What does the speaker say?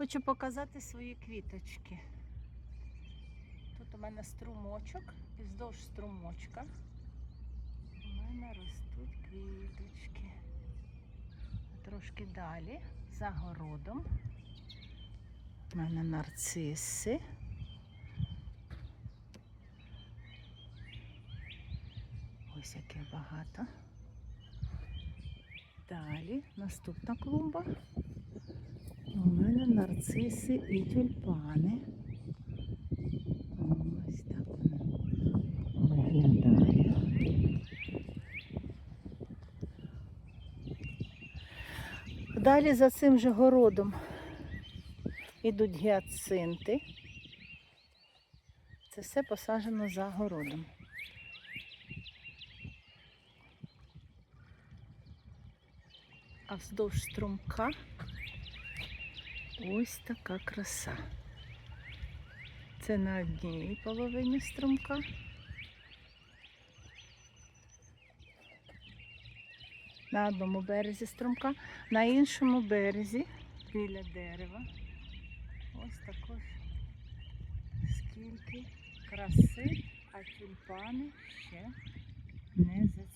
Хочу показати свої квіточки. Тут у мене струмочок, і вздовж струмочка у мене ростуть квіточки. Трошки далі, за городом. У мене нарциси. Ось яке багато. Далі наступна клумба. Нарциси і тюльпани. Ось так воно виглядає. Далі за цим же городом ідуть гіацинти. Це все посаджено за городом. А вздовж струмка ось така краса. Це на одній половині струмка. На одному березі струмка, на іншому березі біля дерева. Ось також скільки краси, а тюльпани ще не зацвіли.